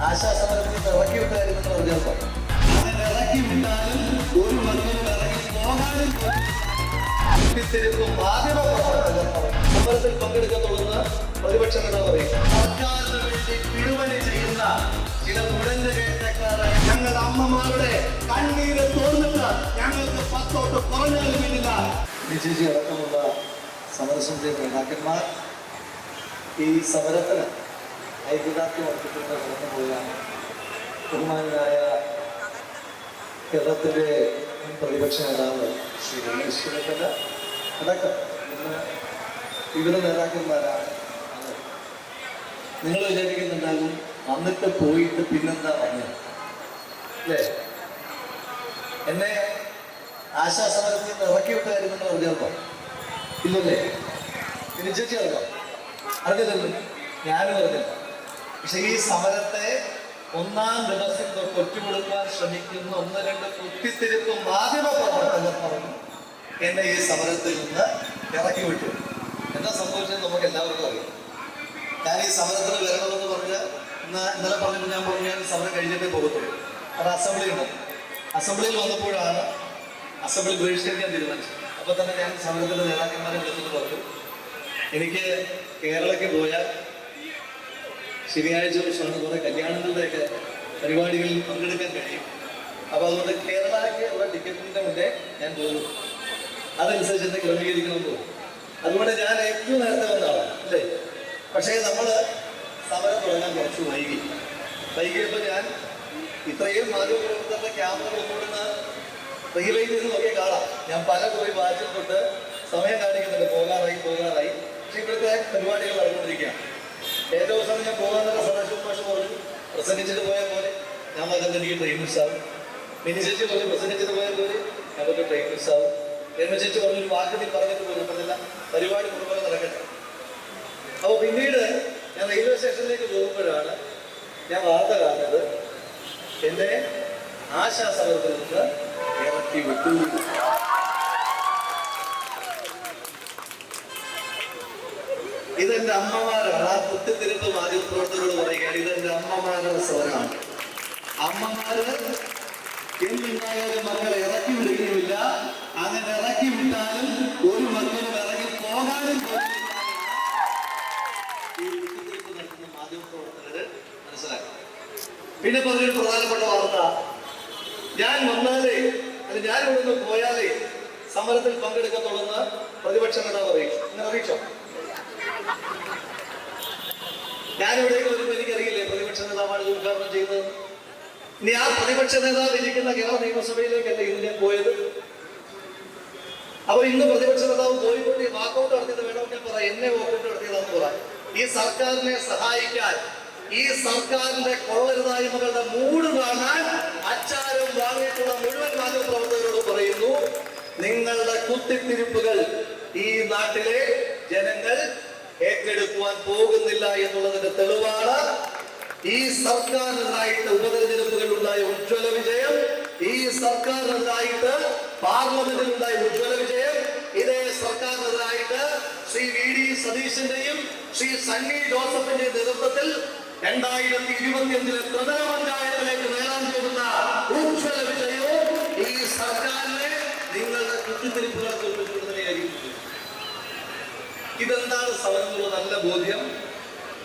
ആശാസമരത്തിൽ ഇറക്കി ഒരു പോകാനും ചെയ്യുന്ന ചില അമ്മമാരുടെ ഞങ്ങൾക്ക് പത്തോട്ട് കുറഞ്ഞാലും ഇല്ല ചേച്ചി അടക്കമുള്ള സമരസമിതി നേതാക്കന്മാർ ഈ സമരത്തിന് ഐക്യദാർഢ്യം അർപ്പിക്കുന്ന കടന്നുപോയ ബഹുമാനായ കേരളത്തിന്റെ പ്രതിപക്ഷ നേതാവ് ശ്രീ രമേശ് ചെന്നിത്തല. അടക്കം ഇന്ന് വിവിധ നേതാക്കന്മാരാണ്. നിങ്ങൾ വിചാരിക്കുന്നുണ്ടാകും വന്നിട്ട് പോയിട്ട് പിന്നെന്താ പറഞ്ഞത് അല്ലേ? എന്നെ ആശാസമരത്തിൽ നിന്ന് ഇറക്കി വിട്ടായിരുന്നു കാര്യം നിങ്ങൾ ഇല്ലല്ലേ? ചേച്ചി അറിഞ്ഞോ അറിഞ്ഞില്ലല്ലോ ഞാനും അറിഞ്ഞില്ല പക്ഷെ ഈ സമരത്തെ ഒന്നാം ദിവസം തൊട്ട് ഒറ്റുകൊടുക്കാൻ ശ്രമിക്കുന്ന ഒന്ന് രണ്ട് കുത്തിത്തിരുത്തും മാധ്യമ പ്രവർത്തകർ പറഞ്ഞു എന്നെ ഈ സമരത്തിൽ നിന്ന് ഇറക്കി വിട്ടു. എന്താ സംഭവിച്ചത് നമുക്ക് എല്ലാവർക്കും അറിയാം. ഞാൻ ഈ സമരത്തിൽ വരണമെന്ന് പറഞ്ഞ് ഇന്ന് ഇന്നലെ പറഞ്ഞപ്പോൾ ഞാൻ പറഞ്ഞു ഞാൻ സമരം കഴിഞ്ഞിട്ടേ പോകത്തുള്ളൂ. അത് അസംബ്ലി ഉണ്ട് അസംബ്ലിയിൽ വന്നപ്പോഴാണ് അസംബ്ലി ബഹിഷ്കരിക്കാൻ തീരുമാനിച്ചത്. അപ്പോൾ തന്നെ ഞാൻ സമരത്തിന്റെ നേതാക്കന്മാരെ വിളിച്ചിട്ട് പറഞ്ഞു. എനിക്ക് കേരളത്തിൽ പോയാൽ ശനിയാഴ്ച ദിവസമാണ് കുറേ കല്യാണങ്ങളുടെയൊക്കെ പരിപാടികളിൽ പങ്കെടുക്കാൻ കഴിയും. അപ്പോൾ അതുകൊണ്ട് കേരളയ്ക്ക് ഉള്ള ടിക്കറ്റിന്റെ മുന്നേ ഞാൻ പോകും. അതനുസരിച്ച് എന്നെ ക്രമീകരിക്കണം പോകും. അതുകൊണ്ട് ഞാൻ ഏറ്റവും നേരത്തെ വന്നതാണ് അല്ലേ? പക്ഷേ നമ്മൾ സമരം തുടങ്ങാൻ കുറച്ച് വൈകി. വൈകിയപ്പോൾ ഞാൻ ഇത്രയും മാധ്യമപ്രവർത്തകരുടെ ക്യാമറ ഓടുന്ന റീലൈൻ നോക്കിയ കാണാം. ഞാൻ പല പോയി വാച്ചിൽ തൊട്ട് പരിപാടികൾ നടന്നുകൊണ്ടിരിക്കുകയാണ്. ഏറ്റവും അവസാനം ഞാൻ പോകാനുള്ള സദാശിവ മാഷ് പറഞ്ഞു പ്രസംഗിച്ചിട്ട് പോയ പോലെ ഞാൻ പറഞ്ഞത് എനിക്ക് ട്രെയിൻ മിസ്സാവും മിനി ചേച്ചി പറഞ്ഞു പ്രസംഗിച്ചിട്ട് പോയ പോലെ ഞങ്ങൾക്ക് പറഞ്ഞു ട്രെയിൻ മിസ്സാവും രമ ചേച്ചി പറഞ്ഞൊരു വാക്കത്തിൽ പറഞ്ഞിട്ട് പോയി പറഞ്ഞില്ല പരിപാടി മുഴുവൻ നടക്കട്ടെ. അപ്പോൾ പിന്നീട് ഞാൻ റെയിൽവേ സ്റ്റേഷനിലേക്ക് പോകുമ്പോഴാണ് ഞാൻ വാർത്ത കാണുന്നത്. എന്നെ ആശാസമരത്തിൽ നിന്ന് ഇറക്കി വിട്ടു. ഇതെന്റെ അമ്മമാരാണ്. ആ മാധ്യമ മാധ്യമപ്രവർത്തകരോട് പറയുകയാണ് ഇതെന്റെ അമ്മമാരുടെ സ്വരമാണ് അമ്മമാര് എന്തുണ്ടായാലും മക്കളെ ഇറക്കി വിടുകയുമില്ല. അങ്ങനെ ഇറക്കി വിട്ടാലും ഒരു മക്കളും ഇറങ്ങി പോകാനും പിന്നെ പറഞ്ഞൊരു പ്രധാനപ്പെട്ട വാർത്ത. ഞാൻ വന്നാലേ അത് ഞാൻ ഇവിടുന്ന് പോയാലേ സമരത്തിൽ പങ്കെടുക്കത്തുള്ളെന്ന് പ്രതിപക്ഷ നേതാവ് അറിയിച്ചു. അങ്ങനെ അറിയിച്ചോ? ഞാൻ ഒരു എനിക്കറിയില്ലേ? പ്രതിപക്ഷ നേതാവാണ് ഉദ്ഘാടനം ചെയ്യുന്നത്. ഇനി ആ പ്രതിപക്ഷ നേതാവ് ഇരിക്കുന്ന കേരള നിയമസഭയിലേക്കല്ലേ ഇന്ത്യ പോയത്. അപ്പൊ ഇന്ന് പ്രതിപക്ഷ നേതാവ് കോഴിക്കോട്ട് വാക്കൗട്ട് നടത്തിയത് വേണമെങ്കിൽ പറ എന്നെ വാക്കൗട്ട് നടത്തിയതാന്ന് പറ. ഈ സർക്കാരിനെ സഹായിക്കാൻ ഈ സർക്കാരിന്റെ കൊള്ളരുതായ്മകളുടെ മൂട് കാണാൻ അച്ചാരം വാങ്ങിയിട്ടുള്ള മുഴുവൻ മാധ്യമപ്രവർത്തകരോട് പറയുന്നു നിങ്ങളുടെ കുത്തിത്തിരിപ്പുകൾ ഈ നാട്ടിലെ ജനങ്ങൾ ഏറ്റെടുക്കുവാൻ പോകുന്നില്ല എന്നുള്ളതിന്റെ തെളിവാണ് ഈ സർക്കാരിനെതിരായിട്ട് ഉപതെരഞ്ഞെടുപ്പുകൾ ഉണ്ടായ ഉജ്ജ്വല വിജയം ഈ സർക്കാരിനെതിരായിട്ട് പാർലമെന്റിൽ ഉണ്ടായ ഉജ്ജ്വല വിജയം ഇതേ സർക്കാരിനെതിരായിട്ട് ശ്രീ വി ഡി സതീശന്റെയും ശ്രീ സണ്ണി ജോസഫിന്റെ നേതൃത്വത്തിൽ രണ്ടായിരത്തി ഇരുപത്തിയഞ്ചിലെ ത്രിതല പഞ്ചായത്തിലേക്ക് നേടാൻ പോകുന്ന ഉജ്ജ്വല വിജയവും ഈ സർക്കാരിനെ നിങ്ങളുടെ കുത്തിത്തിരിപ്പുകൾ എന്നുള്ള നല്ല ബോധ്യം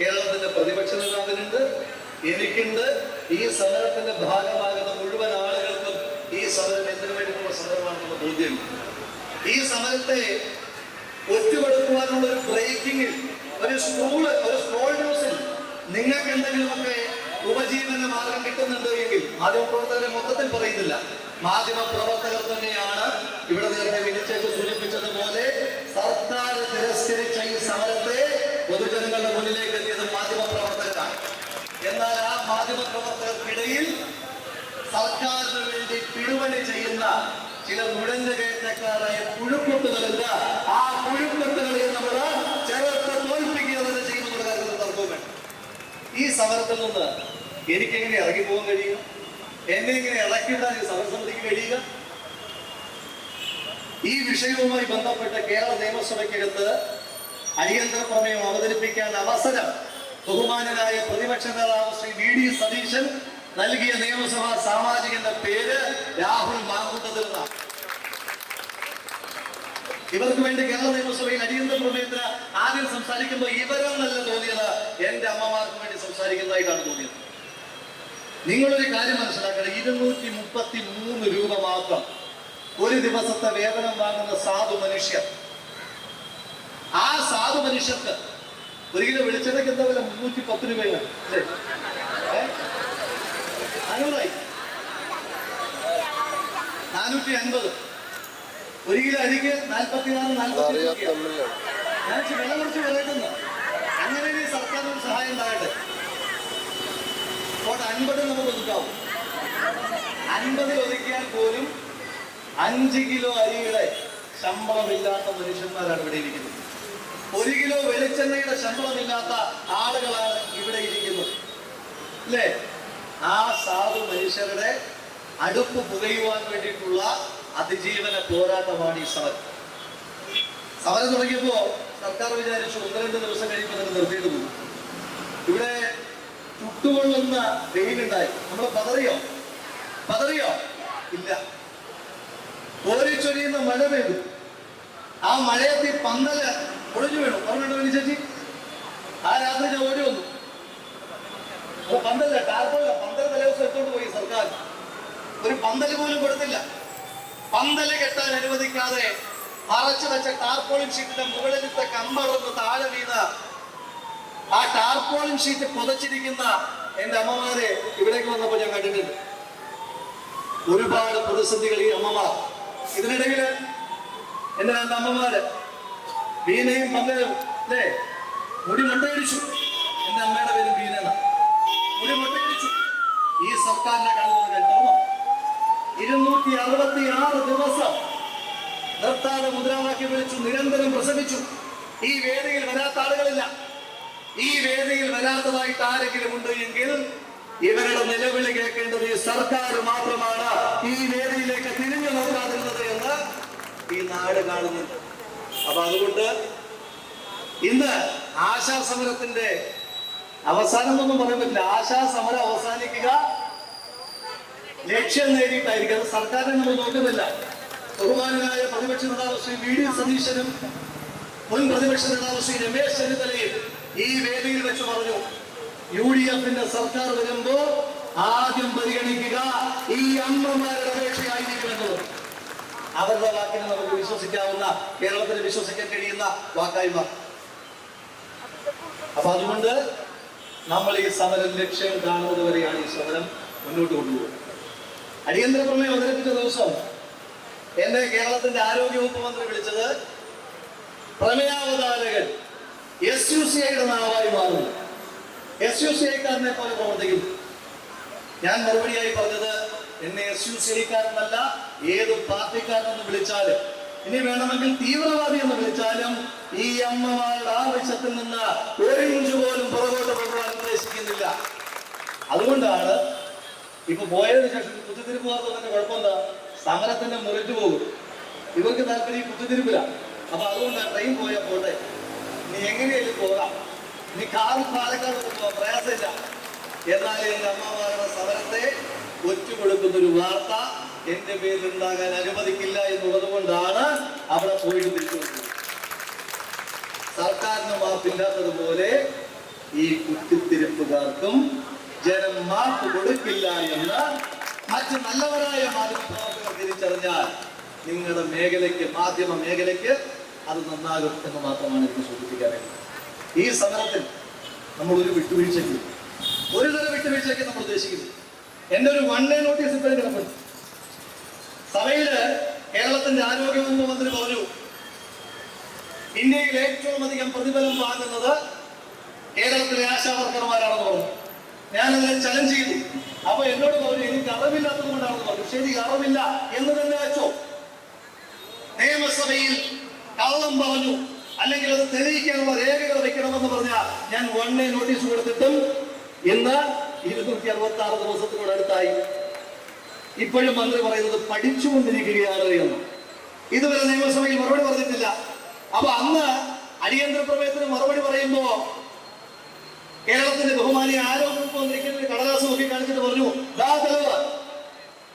കേരളത്തിന്റെ പ്രതിപക്ഷ നേതാവിനുണ്ട്. എനിക്കുണ്ട്. ഈ സമരത്തിന്റെ ഭാഗമാകുന്ന മുഴുവൻ ആളുകൾക്കും ഈ സമരം എന്തിനു വേണ്ടിയിട്ടുള്ള സമരമാണെന്നുള്ള ബോധ്യം. ഈ സമരത്തെ ഒറ്റപ്പെടുത്തുവാനുള്ള ഒരു ബ്രേക്കിംഗിൽ ഒരു സ്കൂൾ ഒരു സ്മോൾ ന്യൂസിൽ നിങ്ങൾക്ക് എന്തെങ്കിലുമൊക്കെ ഉപജീവന മാർഗം കിട്ടുന്നുണ്ടോ എങ്കിൽ മാധ്യമപ്രവർത്തകരെ മൊത്തത്തിൽ പറയുന്നില്ല. മാധ്യമ പ്രവർത്തകർ തന്നെയാണ് ഇവിടെ നേരത്തെ വിനിച്ചേക്ക് സൂചിപ്പിച്ചതുപോലെ സർക്കാർ തിരസ്കരിച്ച ഈ സമരത്തെ പൊതുജനങ്ങളുടെ മുന്നിലേക്ക് എത്തിയത് മാധ്യമ പ്രവർത്തകരാണ്. എന്നാൽ ആ മാധ്യമ പ്രവർത്തകർക്കിടയിൽ സർക്കാരിന് വേണ്ടി പിടുവലി ചെയ്യുന്ന ചില നുഴഞ്ഞു കയറ്റക്കാരായ പുഴുക്കുത്തുകളുണ്ട് ആ പുഴുക്കുത്തുകളെ നമ്മൾ ചേർത്ത് തോൽപ്പിക്കുക തന്നെ ചെയ്യുന്ന കാര്യത്തിൽ തർക്കവും ഈ സമരത്തിൽ നിന്ന് എനിക്കെങ്ങനെ ഇറങ്ങിപ്പോകാൻ കഴിയും? എന്നെ ഇങ്ങനെ ഇളക്കിവിടാൻ ഈ സമരസമിതിക്ക് കഴിയുക? ഈ വിഷയവുമായി ബന്ധപ്പെട്ട് കേരള നിയമസഭയ്ക്കകത്ത് അടിയന്തര പ്രമേയം അവതരിപ്പിക്കാൻ അവസരം ബഹുമാനനായ പ്രതിപക്ഷ നേതാവ് ശ്രീ വി ഡി സതീശൻ നൽകിയ നിയമസഭാ സാമാജികന്റെ പേര് രാഹുൽ നിന്നാണ് ഇവർക്ക് വേണ്ടി കേരള നിയമസഭയിൽ അടിയന്തര പ്രമേയത്തിന് ആദ്യം സംസാരിക്കുമ്പോൾ ഇവരെന്നല്ല തോന്നിയത്. എന്റെ അമ്മമാർക്ക് വേണ്ടി സംസാരിക്കുന്നതായിട്ടാണ് തോന്നിയത്. നിങ്ങളൊരു കാര്യം മനസ്സിലാക്കണം. ഇരുന്നൂറ്റി മുപ്പത്തി മൂന്ന് രൂപ മാത്രം ഒരു ദിവസത്തെ വേതനം വാങ്ങുന്ന സാധു മനുഷ്യർ ആ സാധു മനുഷ്യർക്ക് ഒരു കിലോ വെളിച്ചെണ്ണയ്ക്ക് എന്താ വില? മുന്നൂറ്റി പത്ത് രൂപയാണ്? നാനൂറായി നാനൂറ്റി അൻപത് ഒരു കിലോ അരിക്ക് നാൽപ്പത്തി ആറ് നാൽപ്പത്തി ഞാൻ വില കുറച്ച് പറയുന്നു അങ്ങനെ സർക്കാരിന് സഹായം ഉണ്ടാകട്ടെ? പോട്ടെ അൻപത് നമുക്ക് ഒതുക്കാവും. അൻപതിൽ ഒതുക്കിയാൽ പോലും അഞ്ച് കിലോ അരിയുടെ ശമ്പളമില്ലാത്ത മനുഷ്യന്മാരാണ് ഇവിടെ ഇരിക്കുന്നത്. ഒരു കിലോ വെളിച്ചെണ്ണയുടെ ശമ്പളമില്ലാത്ത ആളുകളാണ് ഇവിടെ ഇരിക്കുന്നത്. അല്ലേ? ആ സാധു മനുഷ്യരുടെ അടുപ്പ് പുകയുവാൻ വേണ്ടിയിട്ടുള്ള അതിജീവന പോരാട്ടമാണ് ഈ സമരം. സമരം തുടങ്ങിയപ്പോ സർക്കാർ വിചാരിച്ചു ഒന്ന് രണ്ട് ദിവസം കഴിയുമ്പോൾ തന്നെ നിർത്തിയിട്ട് പോകും. ഇവിടെ ചുട്ടുകൊള്ളുന്ന വെയിലുണ്ടായി. നമ്മൾ പതറിയോ? പതറിയോ? ഇല്ല. കോരിച്ചൊരിയുന്ന മഴ പെയ്തു. ആ മഴയത്ത് പന്തൽ ഒളിഞ്ഞു വീണു. ഓർമ്മയുണ്ടോ ചേച്ചി? ആ രാത്രി ഞാൻ ഓടി വന്നു. പന്തല്ല ടാർപ്പോല പന്തൽ തലേദിവസം എടുത്തോണ്ട് പോയി സർക്കാർ. ഒരു പന്തൽ പോലും കൊടുത്തില്ല. പന്തൽ കെട്ടാൻ അനുവദിക്കാതെ മറച്ചു വെച്ച ടാർപോളിൻ ഷീറ്റിന്റെ മുകളിലത്തെ കമ്പറന്ന് താഴെ വീണ് ആ ടാർപോളിൻ ഷീറ്റ് പുതച്ചിരിക്കുന്ന എന്റെ അമ്മമാരെ ഇവിടേക്ക് വന്നപ്പോൾ ഞാൻ കണ്ടിട്ടുണ്ട്. ഒരുപാട് പ്രതിസന്ധികൾ ഈ അമ്മമാർ. ഇതിനിടയിൽ എന്റെ രണ്ട് അമ്മമാര് വീണയും പങ്കയും അല്ലേ? മുടി മുട്ടയടിച്ചു. അമ്മയുടെ പേര് വീണ മുടി മുട്ടയടിച്ചു. ഈ സർക്കാരിന്റെ കണ്ടത് കേട്ടോമോ ഇരുന്നൂറ്റി അറുപത്തി ആറ് ദിവസം നിർത്താതെ മുദ്രാവാക്യം വിളിച്ചു നിരന്തരം പ്രസവിച്ചു ഈ വേദിയിൽ വരാത്ത ആളുകളില്ല. ഈ വേദിയിൽ വരാത്തതായിട്ട് ആരെങ്കിലും ഉണ്ട് എങ്കിൽ ഇവരുടെ നിലവിളി കേൾക്കേണ്ടത് ഈ സർക്കാർ മാത്രമാണ് ഈ വേദിയിലേക്ക് തിരിഞ്ഞു നോക്കാതിരുന്നത് എന്ന് ഈ നാട് കാണുന്നുണ്ട്. അപ്പൊ അതുകൊണ്ട് ഇന്ന് ആശാസമരത്തിന്റെ അവസാനം എന്നൊന്നും പറയാൻ പറ്റില്ല അവസാനിക്കുക. ലക്ഷ്യം നേടിയിട്ടായിരിക്കും. അത് സർക്കാരിനെ നമ്മൾ നോക്കുന്നില്ല. ബഹുമാനായ പ്രതിപക്ഷ നേതാവ് ശ്രീ വി ഡി സതീശനും മുൻ പ്രതിപക്ഷ നേതാവ് ശ്രീ രമേശ് ചെന്നിത്തലയും ഈ വേദിയിൽ വെച്ച് പറഞ്ഞു. യു ഡി എഫിന്റെ സർക്കാർ വരുമ്പോ ആദ്യം പരിഗണിക്കുക ഈ അമ്മമാരുടെ അപേക്ഷയായിരിക്കും എന്നത് അവരുടെ വാക്കിനെ നമുക്ക് വിശ്വസിക്കാവുന്ന കേരളത്തിന് വിശ്വസിക്കാൻ കഴിയുന്ന വാക്കായി അപ്പൊ അതുകൊണ്ട് നമ്മൾ ഈ സമരം ലക്ഷ്യം കാണുന്നത് വരെയാണ് ഈ സമരം മുന്നോട്ട് കൊണ്ടുപോകുന്നത്. അടിയന്തര പ്രമേയം അവതരിപ്പിച്ച ദിവസം എന്നെ കേരളത്തിന്റെ ആരോഗ്യവകുപ്പ് മന്ത്രി വിളിച്ചത് പ്രമേയാവതാരകൻ എസ് യു സി ഐയുടെ നാവായി മാറുന്നു. എസ് യു സി ഐക്കാരനെ പോലെ പ്രവർത്തിക്കുന്നു. ഞാൻ മറുപടിയായി പറഞ്ഞത് എന്നെ എസ് യു സി ഐക്കാരനല്ല ഏത് പാർട്ടിക്കാരനെന്ന് വിളിച്ചാലും ഇനി വേണമെങ്കിൽ തീവ്രവാദി എന്ന് വിളിച്ചാലും ഈ അമ്മമാരുടെ ആവശ്യത്തിൽ നിന്ന് ഒരു ഇഞ്ച് പോലും പുറകോട്ട് പോകാൻ ഉദ്ദേശിക്കുന്നില്ല. അതുകൊണ്ടാണ് ഇപ്പൊ പോയതിനു ശേഷം കുത്തിത്തിരിപ്പുകാർക്ക് കുഴപ്പം കുഴപ്പമെന്താ? സമരത്തിന്റെ മുറിഞ്ഞു പോകും. ഇവർക്ക് താല്പര്യം കുത്തിത്തിരിപ്പില്ല അപ്പൊ അതുകൊണ്ട് ട്രെയിൻ പോയാൽ പോട്ടെ. നീ എങ്ങനെയായാലും പോകാം. നീ കാറും പാലക്കാട് പ്രയാസമില്ല. എന്നാൽ എന്റെ അമ്മമാരുടെ സമരത്തെ ഒറ്റുകൊടുക്കുന്ന ഒരു വാർത്ത എന്റെ പേരിൽ ഉണ്ടാകാൻ അനുവദിക്കില്ല എന്നുള്ളത് കൊണ്ടാണ് അവിടെ പോയിട്ട് തിരിച്ചു സർക്കാരിന് മാപ്പില്ലാത്തതുപോലെ ഈ കുത്തിത്തിരിപ്പുകാർക്കും ജനം മാപ്പ് കൊടുക്കില്ല എന്ന് മറ്റ് നല്ലവരായ മാധ്യമപ്രവർത്തകർ തിരിച്ചറിഞ്ഞാൽ നിങ്ങളുടെ മേഖലയ്ക്ക് മാധ്യമ മേഖലയ്ക്ക് അത് നന്നാകും എന്ന് മാത്രമാണ് എനിക്ക് സൂചിപ്പിക്കാനായിട്ട്. ഈ സമരത്തിൽ നമ്മൾ ഒരു വിട്ടുവീഴ്ചയ്ക്ക് ഒരു തരം വിട്ടുവീഴ്ചയ്ക്ക് നമ്മൾ ഉദ്ദേശിക്കുന്നു. എന്റെ ഒരു വൺ ഡേ നോട്ടീസ് ഇപ്പോഴും കിടപ്പുണ്ട് സഭയിൽ കേരളത്തിന്റെ ആരോഗ്യവകുപ്പ് മന്ത്രി പറഞ്ഞു ഇന്ത്യയിൽ ഏറ്റവും അധികം പ്രതിഫലം വാങ്ങുന്നത് കേരളത്തിലെ ആശാവർക്കർമാരാണെന്ന് പറഞ്ഞു. ഞാനതിനെ ചലഞ്ച് ചെയ്തു അപ്പൊ എന്നോട് പറഞ്ഞു എനിക്ക് അറിവില്ലാത്തത് കൊണ്ടാണെന്ന് പറഞ്ഞു. ശരി അറിവില്ല എന്ന് തന്നെ വെച്ചോ. നിയമസഭയിൽ കള്ളം പറഞ്ഞു. അല്ലെങ്കിൽ അത് തെളിയിക്കാനുള്ള രേഖകൾ വെക്കണമെന്ന് പറഞ്ഞാൽ ഞാൻ വൺ ഡേ നോട്ടീസ് കൊടുത്തിട്ടും ഇന്ന് ഇരുന്നൂറ്റി അറുപത്തി ആറ് ദിവസത്തിനോട് അടുത്തായി. ഇപ്പോഴും മന്ത്രി പറയുന്നത് പഠിച്ചുകൊണ്ടിരിക്കുകയാണ് എന്ന്. ഇതുവരെ നിയമസഭയിൽ മറുപടി പറഞ്ഞിട്ടില്ല. അപ്പൊ അന്ന് അടിയന്തര പ്രമേയത്തിന് മറുപടി പറയുമ്പോ കേരളത്തിന്റെ ബഹുമാനി ആരോഗ്യ മന്ത്രിക്ക് കടലാസ് നോക്കി കാണിച്ചിട്ട് പറഞ്ഞു ദാ തെളിവ്.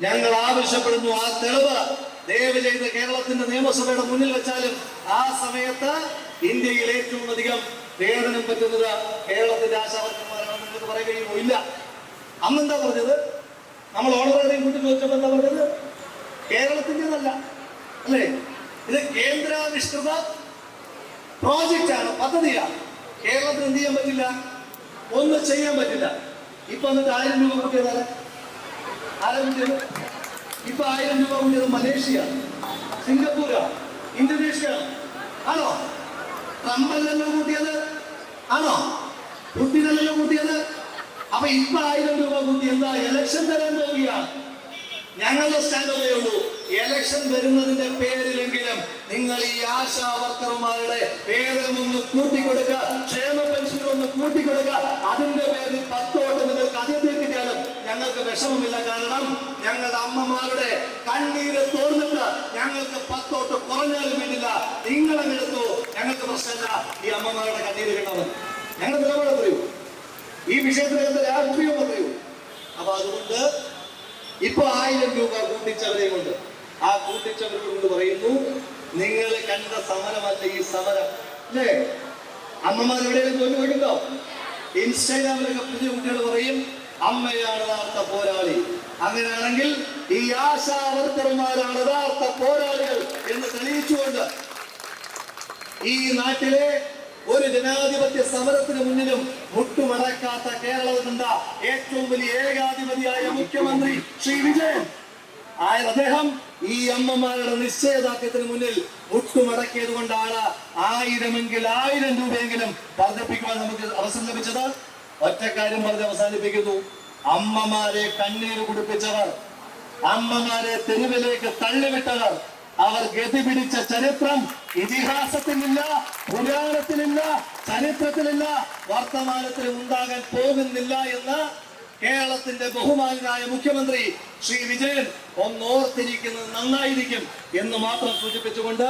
ഞങ്ങൾ ആവശ്യപ്പെടുന്നു ആ തെളിവ്. ദയവ് ചെയ്ത് കേരളത്തിന്റെ നിയമസഭയുടെ മുന്നിൽ വെച്ചാലും ആ സമയത്ത് ഇന്ത്യയിൽ ഏറ്റവും അധികം വേദനം പറ്റുന്നത് കേരളത്തിന്റെ ആശാവർക്കന്മാരാണെന്ന് നിങ്ങൾക്ക് പറയാൻ കഴിയുമോ? ഇല്ല. അന്നെന്താ പറഞ്ഞത്? നമ്മൾ ഓണറേറിയം കൂട്ടി ചോദിച്ചപ്പോൾ എന്താ പറഞ്ഞത്? കേരളത്തിന്റെതല്ല. അല്ലേ? ഇത് കേന്ദ്രാവിഷ്കൃത പ്രോജക്റ്റ് ആണ് പദ്ധതിയാണ്. കേരളത്തിന് എന്ത് ചെയ്യാൻ പറ്റില്ല? ഒന്നും ചെയ്യാൻ പറ്റില്ല. ഇപ്പൊ എന്നിട്ട് ആയിരം രൂപ കൊടുക്കുന്നത് ആരാ? കൂട്ടിയത് ഇപ്പൊ ആയിരം രൂപ കൂടിയത് മലേഷ്യ സിംഗപ്പൂര ഇന്തോനേഷ്യ. ആണോ? ട്രംപല്ലല്ലോ കൂട്ടിയത്? ആണോ? പുട്ടിനല്ലോ കൂട്ടിയത്? അപ്പൊ ഇപ്പൊ ആയിരം രൂപ കൂട്ടി എന്താ ഇലക്ഷൻ തരാൻ പോവുകയാണ് ഞങ്ങളുടെ സ്റ്റാൻഡേ ഉള്ളൂ. ഇലക്ഷൻ വരുന്നതിന്റെ പേരിലെങ്കിലും നിങ്ങൾ ഈ ആശാ വർക്കർമാരുടെ വേതനം ഒന്ന് കൂട്ടിക്കൊടുക്കുക ക്ഷേമ പെൻഷൻ ഒന്ന് കൂട്ടിക്കൊടുക്കുക. അതിന്റെ പേരിൽ പത്തോട്ട് നിങ്ങൾക്ക് അതിർത്തി കിട്ടിയാലും? ഞങ്ങൾക്ക് വിഷമമില്ല കാരണം ഞങ്ങളുടെ അമ്മമാരുടെ കണ്ണീര് തോന്നിട്ട് ഞങ്ങൾക്ക് പത്തോട്ട് കുറഞ്ഞാലും വേണ്ടില്ല. നിങ്ങളെടുത്തു ഞങ്ങൾക്ക് പ്രശ്നമില്ല. ഈ അമ്മമാരുടെ കണ്ണീര് കിട്ടണം. ഞങ്ങളുടെ നിലപാട് പറയൂ. ഈ വിഷയത്തിനകത്ത് രാഷ്ട്രീയം പറയൂ. അപ്പൊ അതുകൊണ്ട് ഇപ്പൊ ആയിരം രൂപ കൂട്ടിച്ചവരെ കൊണ്ട്. ആ കൂട്ടിച്ചവരോട് പറയുന്നു നിങ്ങളെ കണ്ട സമരമല്ല ഈ സമരം. അല്ലേ? അമ്മമാർ ജോലി പോയിട്ടുണ്ടോ ഇൻസ്റ്റാഗ്രാമിലൊക്കെ പുതിയ കുട്ടികൾ പറയും അമ്മയാണ് യഥാർത്ഥ പോരാളി. അങ്ങനെയാണെങ്കിൽ ഈ ആശാ വർക്കർമാരാണ് യഥാർത്ഥ പോരാളികൾ എന്ന് തെളിയിച്ചുകൊണ്ട് ഈ നാട്ടിലെ ഒരു ജനാധിപത്യ സമരത്തിന് മുന്നിലും മുട്ടുമടക്കാത്ത കേരളത്തിന്റെ ഏറ്റവും വലിയ ഏകാധിപതിയായ മുഖ്യമന്ത്രി ശ്രീ വിജയൻ. ആയ അദ്ദേഹം ഈ അമ്മമാരുടെ നിശ്ചയദാർഢ്യത്തിന് മുന്നിൽ മുട്ടുമടക്കിയത് കൊണ്ടാണ് ആയിരമെങ്കിൽ ആയിരം രൂപയെങ്കിലും വർദ്ധിപ്പിക്കുവാൻ നമുക്ക് അവസരം ലഭിച്ചത്. ഒറ്റ കാര്യം പറഞ്ഞ് അവസാനിപ്പിക്കുന്നു. അമ്മമാരെ കണ്ണീര് കുടിപ്പിച്ചവർ അമ്മമാരെ തെരുവിലേക്ക് തള്ളിവിട്ടവർ അവർ ഗതി പിടിച്ച ചരിത്രം ഇതിഹാസത്തിലില്ല പുരാണത്തിലില്ല ചരിത്രത്തിലില്ല വർത്തമാനത്തിലും ഉണ്ടാകാൻ പോകുന്നില്ല എന്ന് കേരളത്തിന്റെ ബഹുമാനായ മുഖ്യമന്ത്രി ശ്രീ വിജയൻ ഒന്നോർത്തിരിക്കുന്നത് നന്നായിരിക്കും എന്ന് മാത്രം സൂചിപ്പിച്ചുകൊണ്ട്